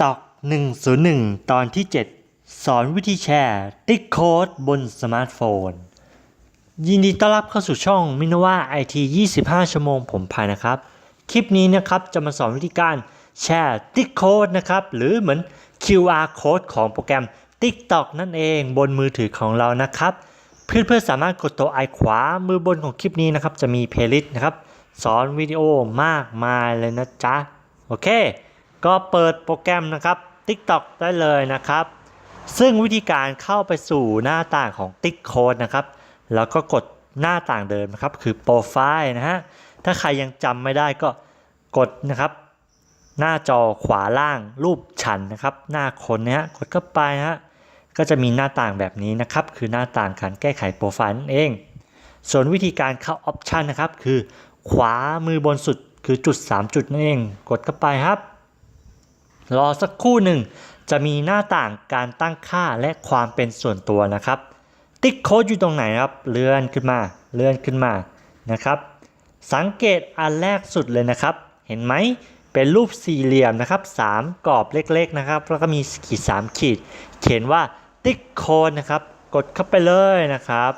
TikTok 101 ตอนที่ 7 สอนวิธีแชร์ติ๊กโค้ดบนสมาร์ทโฟน ยินดีต้อนรับเข้าสู่ช่องมินว่าไอที25 ชั่วโมงผมพายนะครับ คลิปนี้นะครับจะมาสอนวิธีการแชร์ติ๊กโค้ดนะครับ หรือเหมือน QR code ของโปรแกรม TikTok นั่นเองบนมือถือของเรานะครับ เพื่อนๆสามารถกดตัวไอขวามือบนของคลิปนี้นะครับ จะมีเพลย์ลิสต์นะครับ สอนวิดีโอมากมายเลยนะจ๊ะ โอเค ก็เปิดโปรแกรมนะครับ TikTok ได้เลยนะครับ ซึ่งวิธีการเข้าไปสู่หน้าต่างของ Tik Code นะครับ แล้วก็กดหน้าต่างเดิมนะครับ คือโปรไฟล์นะฮะ ถ้าใครยังจำไม่ได้ก็กดนะครับ หน้าจอขวาล่างรูปฉันนะครับ หน้าคนนะฮะกดเข้าไปนะฮะก็จะมีหน้าต่างแบบนี้นะครับ คือหน้าต่างการแก้ไขโปรไฟล์นั่นเอง ส่วนวิธีการเข้าออปชันนะครับ คือขวามือบนสุดคือจุด 3 จุดนั่นเอง กดเข้าไปครับ รอสักครู่หนึ่ง จะมีหน้าต่างการตั้งค่าและความเป็นส่วนตัวนะครับ ติ๊กโค้ดอยู่ตรงไหนครับ เลื่อนขึ้นมา เลื่อนขึ้นมานะครับ สังเกตอันแรกสุดเลยนะครับ เห็นไหมเป็นรูปสี่เหลี่ยมนะครับสามกรอบเล็กๆนะครับ แล้วก็มีขีดสามขีด เขียนว่าติ๊กโค้ดนะครับ กดเข้าไปเลยนะครับ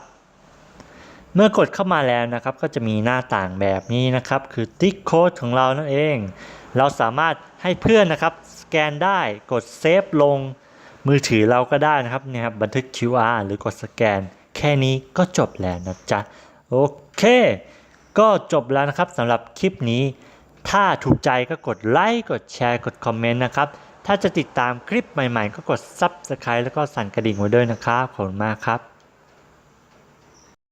เมื่อกดเข้ามาแล้วนะครับ ก็จะมีหน้าต่างแบบนี้นะครับ คือติ๊กโค้ดของเรานั่นเอง เราสามารถให้เพื่อนนะครับส แกนได้กดเซฟลงมือถือเราก็ได้นะครับเนี่ยครับบันทึก QR หรือกดสแกน แค่นี้ก็จบแล้วนะจ๊ะ โอเค ก็จบแล้วนะครับสำหรับคลิปนี้ ถ้าถูกใจก็กดไลค์กดแชร์กดคอมเมนต์นะครับ ถ้าจะติดตามคลิปใหม่ๆ ก็กด Subscribe แล้วก็สั่นกระดิ่งไว้ด้วยนะครับ ขอบคุณมากครับ